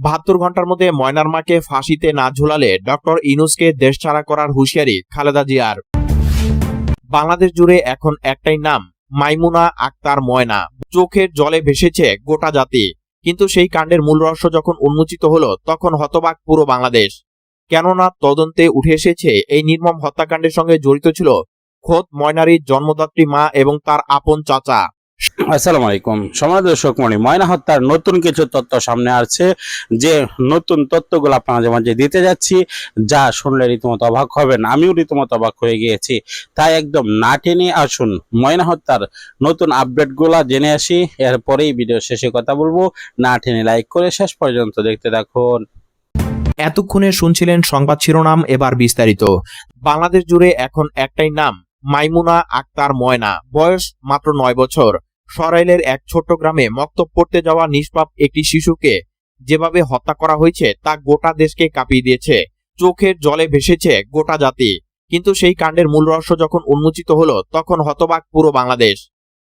বাহাত্তর ঘণ্টার মধ্যে ময়নার মাকে ফাঁসিতে না ঝুলালে ডক্টর ইনুসকে দেশছাড়া করার হুঁশিয়ারি খালেদা জিয়ার। বাংলাদেশ জুড়ে এখন একটাই নাম, মাইমুনা আক্তার ময়না। চোখের জলে ভেসেছে গোটা জাতি। কিন্তু সেই কাণ্ডের মূল রহস্য যখন উন্মোচিত হলো, তখন হতবাক পুরো বাংলাদেশ। কেননা তদন্তে উঠে এসেছে, এই নির্মম হত্যাকাণ্ডের সঙ্গে জড়িত ছিল খোদ ময়নারির জন্মদাত্রী মা এবং তার আপন চাচা। আসসালামু আলাইকুম। সমাজ দর্শক মণি ময়না হত্যার নতুন কিছু তথ্য সামনে আসছে। যে নতুন তথ্যগুলো আপনাদের মাঝে দিতে যাচ্ছি, যা শুনলে রীতিমতো অবাক হবেন। আমিও রীতিমতো অবাক হয়ে গিয়েছি। তাই একদম না টেনে আসুন ময়না হত্যার নতুন আপডেটগুলো জেনে আসি। এরপরেই ভিডিও শেষে কথা বলব। না টেনে লাইক করে শেষ পর্যন্ত দেখতে থাকুন। এতক্ষণে শুনছিলেন সংবাদ শিরোনাম, এবার বিস্তারিত। বাংলাদেশ জুড়ে এখন একটাই নাম, মাইমুনা আক্তার ময়না। বয়স মাত্র নয় বছর। সরাইলের এক ছোট্ট গ্রামে মক্তব পড়তে যাওয়া নিষ্পাপ একটি শিশুকে যেভাবে হত্যা করা হয়েছে, তা গোটা দেশকে কাঁপিয়ে দিয়েছে। চোখের জলে ভেসেছে গোটা জাতি। কিন্তু সেই কাণ্ডের মূল রহস্য যখন উন্মোচিত হলো, তখন হতবাক পুরো বাংলাদেশ।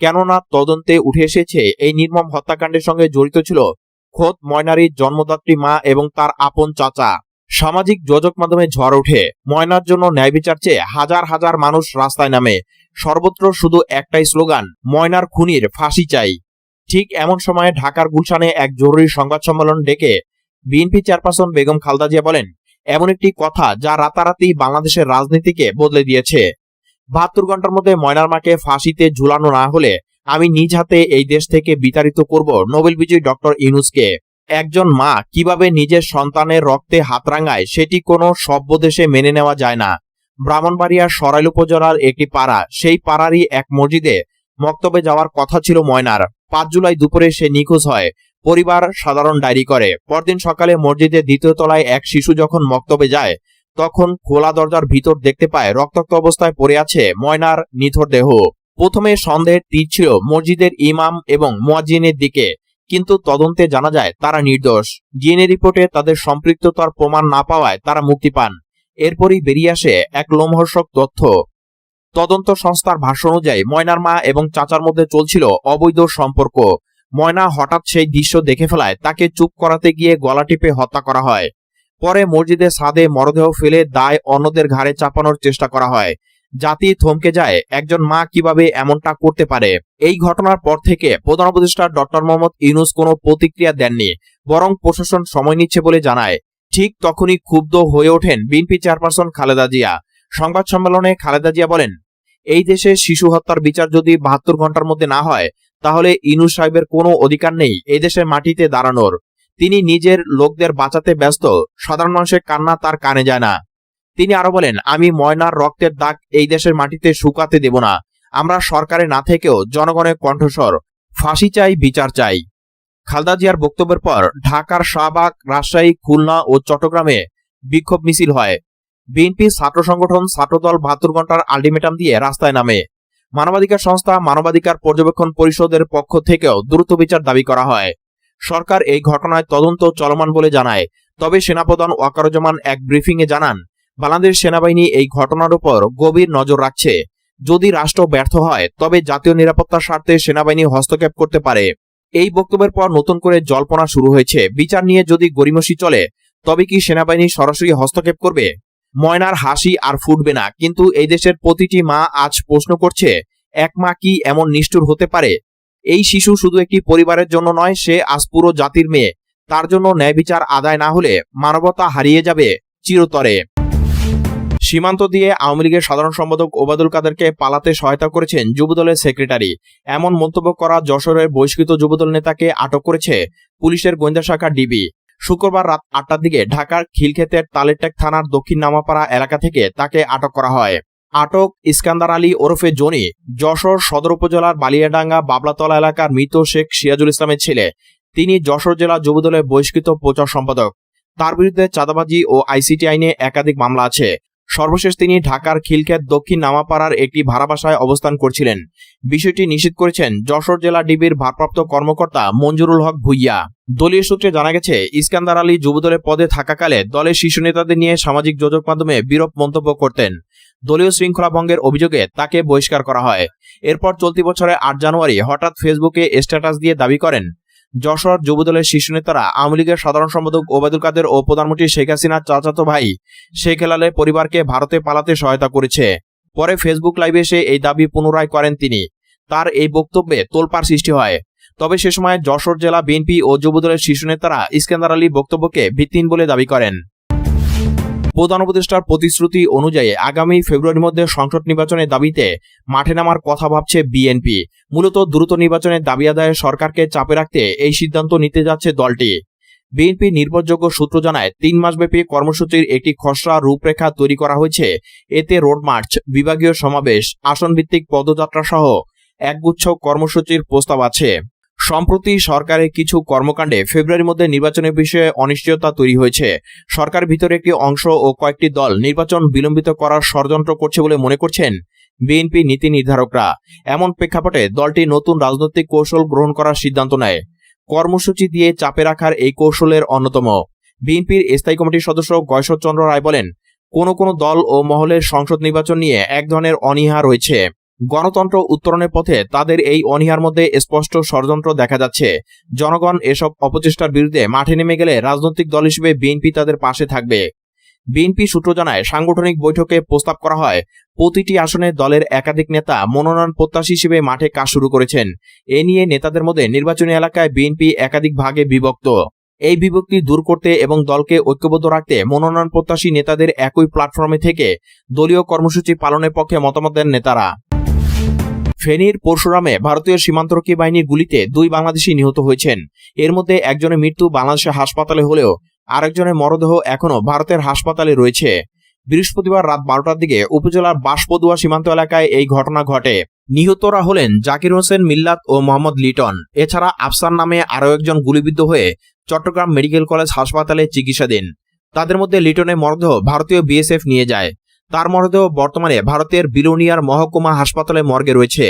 কেননা তদন্তে উঠে এসেছে, এই নির্মম হত্যাকাণ্ডের সঙ্গে জড়িত ছিল খোদ ময়নারির জন্মদাত্রী মা এবং তার আপন চাচা। সামাজিক যোজক মাধ্যমে ঝড় ওঠে। ময়নার জন্য ন্যায় বিচার চেয়ে হাজার হাজার মানুষ রাস্তায় নামে। সর্বত্র শুধু একটাই স্লোগান, ময়নার খুনির ফাঁসি চাই। ঠিক এমন সময়ে ঢাকার গুলশানে এক জরুরি সংবাদ সম্মেলন ডেকে বিএনপি চেয়ারপারসন বেগম খালদা জিয়া বলেন, এমন একটি কথা যা রাতারাতি বাংলাদেশের রাজনীতিকে বদলে দিয়েছে। বাহাত্তর ঘণ্টার মধ্যে ময়নার মাকে ফাঁসিতে ঝুলানো না হলে আমি নিজ হাতে এই দেশ থেকে বিতাড়িত করব নোবেল বিজয়ী ডক্টর ইউনুসকে। একজন মা কীভাবে নিজের সন্তানের রক্তে হাত রাঙায় সেটি কোনো সভ্য দেশে মেনে নেওয়া যায় না। ব্রাহ্মণবাড়িয়ার সরাইল উপজেলার একটি পাড়া। সেই পাড়ারই এক মসজিদে মক্তবে যাওয়ার কথা ছিল ময়নার। পাঁচ জুলাই দুপুরে সে নিখোঁজ হয়। পরিবার সাধারণ ডায়েরি করে। পরদিন সকালে মসজিদের দ্বিতীয় তলায় এক শিশু যখন মক্তবে যায়, তখন খোলা দরজার ভিতর দেখতে পায় রক্তাক্ত অবস্থায় পড়ে আছে ময়নার নিথর দেহ। প্রথমে সন্দেহের তীর ছিল মসজিদের ইমাম এবং মোয়াজিনের দিকে, কিন্তু তদন্তে জানা যায় তারা নির্দোষ। ডিএনএ রিপোর্টে তাদের সম্পৃক্ততার প্রমাণ না পাওয়ায় তারা মুক্তি পান। এরপরই বেরিয়ে আসে এক লোমহর্ষক তথ্য। তদন্ত সংস্থার ভাষ্য অনুযায়ী ময়নার মা এবং চাচার মধ্যে চলছিল অবৈধ সম্পর্ক। ময়না হঠাৎ সেই দৃশ্য দেখে ফেলায়, তাকে চুপ করাতে গিয়ে গলা টিপে হত্যা করা হয়। পরে মসজিদের সাদে মরদেহ ফেলে দায় অন্যদের ঘাড়ে চাপানোর চেষ্টা করা হয়। জাতি থমকে যায়, একজন মা কীভাবে এমনটা করতে পারে? এই ঘটনার পর থেকে প্রধান উপদেষ্টা ডক্টর মোহাম্মদ ইউনুস কোনো প্রতিক্রিয়া দেননি, বরং প্রশাসন সময় নিচ্ছে বলে জানায়। ঠিক তখনই ক্ষুব্ধ হয়ে ওঠেন বিএনপি চেয়ারপারসন খালেদা জিয়া। সংবাদ সম্মেলনে খালেদা জিয়া বলেন, এই দেশে শিশু হত্যার বিচার যদি বাহাত্তর ঘণ্টার মধ্যে না হয়, তাহলে ইনু সাহেবের কোনো অধিকার নেই এই দেশের মাটিতে দাঁড়ানোর। তিনি নিজের লোকদের বাঁচাতে ব্যস্ত, সাধারণ মানুষের কান্না তার কানে যায় না। তিনি আরও বলেন, আমি ময়নার রক্তের দাগ এই দেশের মাটিতে শুকাতে দেব না। আমরা সরকারে না থেকেও জনগণের কণ্ঠস্বর, ফাঁসি চাই, বিচার চাই। খালদা জিয়ার বক্তব্যের পর ঢাকার শাহবাগ, রাজশাহী, খুলনা ও চট্টগ্রামে বিক্ষোভ মিছিল হয়। বিএনপি ছাত্র সংগঠন ছাত্রদল বাহাত্তর ঘণ্টার আলটিমেটাম দিয়ে রাস্তায় নামে। মানবাধিকার সংস্থা মানবাধিকার পর্যবেক্ষণ পরিষদের পক্ষ থেকেও দ্রুত বিচার দাবি করা হয়। সরকার এই ঘটনায় তদন্ত চলমান বলে জানায়। তবে সেনাপ্রধান ওয়াকারুজ্জামান এক ব্রিফিংয়ে জানান, বাংলাদেশ সেনাবাহিনী এই ঘটনার উপর গভীর নজর রাখছে। যদি রাষ্ট্র ব্যর্থ হয়, তবে জাতীয় নিরাপত্তার স্বার্থে সেনাবাহিনী হস্তক্ষেপ করতে পারে। এই বক্তব্যের পর নতুন করে জল্পনা শুরু হয়েছে। বিচার নিয়ে যদি গরিমসি চলে, তবে কি সেনাবাহিনী সরাসরি হস্তক্ষেপ করবে? ময়নার হাসি আর ফুটবে না, কিন্তু এই দেশের প্রতিটি মা আজ প্রশ্ন করছে, এক মা কি এমন নিষ্ঠুর হতে পারে? এই শিশু শুধু একটি পরিবারের জন্য নয়, সে আজ পুরো জাতির মেয়ে। তার জন্য ন্যায় বিচার আদায় না হলে মানবতা হারিয়ে যাবে চিরতরে। সীমান্ত দিয়ে আওয়ামী লীগের সাধারণ সম্পাদক ওবাদুল কাদেরকে পালাতে সহায়তা করেছেন যুবদলের সেক্রেটারি। এমন মন্তব্য করা যশোরের বহিষ্কৃত যুবদল নেতাকে আটক করেছে পুলিশের গোয়েন্দা শাখা ডিবি। শুক্রবার রাত আটটার দিকে ঢাকার খিলক্ষেতের তালেরটেক থানার দক্ষিণ নামাপাড়া এলাকা থেকে তাকে আটক করা হয়। আটক ইস্কান্দার আলী ওরফে জনি, যশোর সদর উপজেলার বালিয়াডাঙ্গা বাবলাতলা এলাকার মৃত শেখ সিরাজুল ইসলামের ছেলে। তিনি যশোর জেলা যুবদলের বহিষ্কৃত প্রচার সম্পাদক। তার বিরুদ্ধে চাঁদাবাজি ও আইসিটি আইনে একাধিক মামলা আছে। সর্বশেষ তিনি ঢাকার খিলক্ষেত দক্ষিণ নামাপাড়ার একটি ভাড়া বাসায় অবস্থান করছিলেন। বিষয়টি নিশ্চিত করেছেন যশোর জেলা ডিবির ভারপ্রাপ্ত কর্মকর্তা মঞ্জুরুল হক ভুইয়া। দলীয় সূত্রে জানা গেছে, ইস্কান্দার আলী যুবদলের পদে থাকাকালে দলের শীর্ষ নেতাদের নিয়ে সামাজিক যোগাযোগ মাধ্যমে বিরূপ মন্তব্য করতেন। দলীয় শৃঙ্খলা ভঙ্গের অভিযোগে তাকে বহিষ্কার করা হয়। এরপর চলতি বছরের আট জানুয়ারি হঠাৎ ফেসবুকে স্ট্যাটাস দিয়ে দাবি করেন যশোর যুবদলের শীর্ষ নেতারা আওয়ামী লীগের সাধারণ সম্পাদক ওবায়দুল কাদের ও প্রধানমন্ত্রী শেখ হাসিনার চাচাতো ভাই শেখ হেলালের পরিবারকে ভারতে পালাতে সহায়তা করেছে। পরে ফেসবুক লাইভে এসে এই দাবি পুনরায় করেন তিনি। তার এই বক্তব্যে তোলপাড় সৃষ্টি হয়। তবে সে সময় যশোর জেলা বিএনপি ও যুবদলের শীর্ষ নেতারা ইস্কান্দার আলী বক্তব্যকে ভিত্তিহীন বলে দাবি করেন। প্রধান উপদেষ্টার প্রতিশ্রুতি অনুযায়ী আগামী ফেব্রুয়ারির মধ্যে সংসদ নির্বাচনের দাবিতে মাঠে নামার কথা ভাবছে বিএনপি। মূলত দ্রুত নির্বাচনের দাবি আদায়ে সরকারকে চাপে রাখতে এই সিদ্ধান্ত নিতে যাচ্ছে দলটি। বিএনপি নির্ভরযোগ্য সূত্র জানায়, তিন মাসব্যাপী কর্মসূচির একটি খসড়া রূপরেখা তৈরি করা হয়েছে। এতে রোড মার্চ, বিভাগীয় সমাবেশ, আসনভিত্তিক পদযাত্রা সহ একগুচ্ছ কর্মসূচির প্রস্তাব আছে। সম্প্রতি সরকারের কিছু কর্মকাণ্ডে ফেব্রুয়ারির মধ্যে নির্বাচনের বিষয়ে অনিশ্চয়তা তৈরি হয়েছে। সরকার ভিতরে একটি অংশ ও কয়েকটি দল নির্বাচন বিলম্বিত করার ষড়যন্ত্র করছে বলে মনে করছেন বিএনপি নীতি নির্ধারকরা। এমন প্রেক্ষাপটে দলটি নতুন রাজনৈতিক কৌশল গ্রহণ করার সিদ্ধান্ত নেয়। কর্মসূচি দিয়ে চাপে রাখার এই কৌশলের অন্যতম। বিএনপির স্থায়ী কমিটির সদস্য গয়শ্বরচন্দ্র রায় বলেন, কোন কোন দল ও মহলের সংসদ নির্বাচন নিয়ে এক ধরনের অনীহা রয়েছে। গণতন্ত্র উত্তরণের পথে তাদের এই অনীহার মধ্যে স্পষ্ট ষড়যন্ত্র দেখা যাচ্ছে। জনগণ এসব অপচেষ্টার বিরুদ্ধে মাঠে নেমে গেলে রাজনৈতিক দল হিসেবে বিএনপি তাদের পাশে থাকবে। বিএনপি সূত্র জানায়, সাংগঠনিক বৈঠকে প্রস্তাব করা হয়, প্রতিটি আসনে দলের একাধিক নেতা মনোনয়ন প্রত্যাশী হিসেবে মাঠে কাজ শুরু করেছেন। এ নিয়ে নেতাদের মধ্যে নির্বাচনী এলাকায় বিএনপি একাধিক ভাগে বিভক্ত। এই বিভক্তি দূর করতে এবং দলকে ঐক্যবদ্ধ রাখতে মনোনয়ন প্রত্যাশী নেতাদের একই প্ল্যাটফর্মে থেকে দলীয় কর্মসূচি পালনের পক্ষে মতামত দেন নেতারা। ফেনীর পরশুরামে ভারতীয় সীমান্তরক্ষী বাহিনীর গুলিতে দুই বাংলাদেশি নিহত হয়েছেন। এর মধ্যে একজনের মৃত্যু বাংলাদেশের হাসপাতালে হলেও আরেকজনের মরদেহ এখনও ভারতের হাসপাতালে রয়েছে। বৃহস্পতিবার রাত বারোটার দিকে উপজেলার বাঁশপদুয়া সীমান্ত এলাকায় এই ঘটনা ঘটে। নিহতরা হলেন জাকির হোসেন মিল্লাত ও মোহাম্মদ লিটন। এছাড়া আফসার নামে আরও একজন গুলিবিদ্ধ হয়ে চট্টগ্রাম মেডিকেল কলেজ হাসপাতালে চিকিৎসাধীন। তাদের মধ্যে লিটনের মরদেহ ভারতীয় বিএসএফ নিয়ে যায়। তার মরদেহ বর্তমানে ভারতের বিলোনিয়ার মহকুমা হাসপাতালে মর্গে রয়েছে।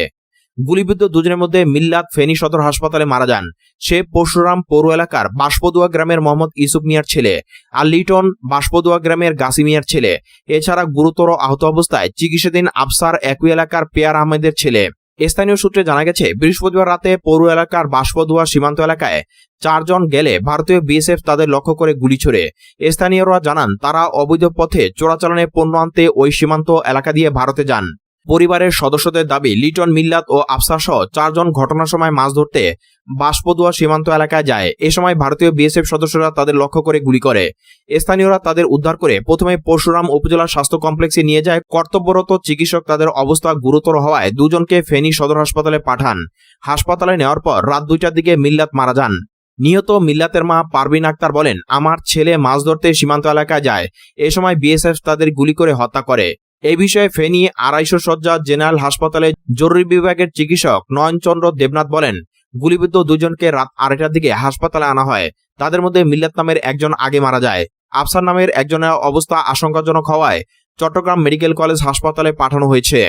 গুলিবিদ্ধ দুজনের মধ্যে মিল্লাত ফেনী সদর হাসপাতালে মারা যান। সে পরশুরাম পৌর এলাকার বাঁশপদুয়া গ্রামের মোহাম্মদ ইসুফ মিয়ার ছেলে আর লিটন বাঁশপদুয়া গ্রামের গাসি মিয়ার ছেলে। এছাড়া গুরুতর আহত অবস্থায় চিকিৎসাধীন আফসার একই এলাকার পেয়ার আহমেদের ছেলে। স্থানীয় সূত্রে জানা গেছে, বৃহস্পতিবার রাতে পৌর এলাকার বাঁশপদুয়া সীমান্ত এলাকায় চারজন গেলে ভারতীয় বিএসএফ তাদের লক্ষ্য করে গুলি ছড়ে। স্থানীয়রা জানান, তারা অবৈধ পথে চোরাচালানে পণ্য আনতে ওই সীমান্ত এলাকা দিয়ে ভারতে যান। পরিবারের সদস্যদের দাবি, লিটন মিল্লাত ও আফসার সহ চারজন ঘটনার সময় মাছ ধরতে বাঁশপদুয়া সীমান্ত এলাকায় যায়। এ সময় ভারতীয় বিএসএফ সদস্যরা তাদের লক্ষ্য করে গুলি করে। স্থানীয়রা তাদের উদ্ধার করে প্রথমে পরশুরাম উপজেলা স্বাস্থ্য কমপ্লেক্সে নিয়ে যায়। কর্তব্যরত চিকিৎসক তাদের অবস্থা গুরুতর হওয়ায় দুজনকে ফেনী সদর হাসপাতালে পাঠান। হাসপাতালে নেওয়ার পর রাত দুইটার দিকে মিল্লাত মারা যান। নিহত মিল্লাতের মা পারভিন আক্তার বলেন, আমার ছেলে মাছ ধরতে সীমান্ত এলাকায় যায়। এ সময় বিএসএফ তাদের গুলি করে হত্যা করে। এই বিষয়ে ফেনী আড়াইশো সজ্জা জেনারেল হাসপাতালে জরুরি বিভাগের চিকিৎসক নয়নচন্দ্র দেবনাথ বলেন, গুলিবিদ্ধ দুজনকে রাত আড়াইটার দিকে হাসপাতালে আনা হয়। তাদের মধ্যে মিল্লাত নামের একজন আগে মারা যায়। আফসার নামের একজনের অবস্থা আশঙ্কাজনক হওয়ায় চট্টগ্রাম মেডিকেল কলেজ হাসপাতালে পাঠানো হয়েছে।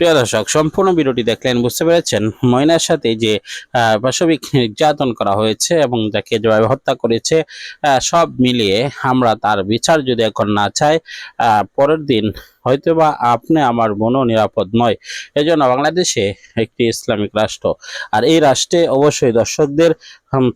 প্রিয় দর্শক, সম্পূর্ণ ভিডিওটি দেখলেন বুঝতে পেরেছেন ময়নার সাথে যে পাশবিক নির্যাতন করা হয়েছে এবং যাকে যেভাবে হত্যা করেছে সব মিলিয়ে আমরা তার বিচার যদি এখন না চাই পরের দিন হয়তোবা আপনি আমার মনও নিরাপদ নয়। এজন্য বাংলাদেশে একটি ইসলামিক রাষ্ট্র। আর এই রাষ্ট্রে অবশ্যই দর্শকদের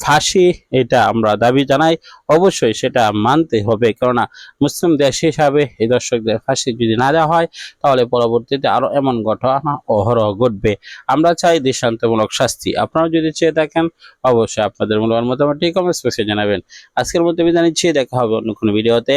ফাঁসি, এটা আমরা দাবি জানাই। অবশ্যই সেটা মানতে হবে। কেননা মুসলিম দেশ হিসাবে এই দর্শকদের ফাঁসি যদি না দেওয়া হয়, তাহলে পরবর্তীতে আরও এমন ঘটনা অহরহ ঘটবে। আমরা চাই দৃষ্টান্তমূলক শাস্তি। আপনারা যদি চেয়ে থাকেন, অবশ্যই আপনাদের মূল্যবান মতামতটি কমেন্ট বক্সে জানাবেন। আজকের মধ্যে বিদায় নিচ্ছি। দেখা হবে অন্য কোনো ভিডিওতে।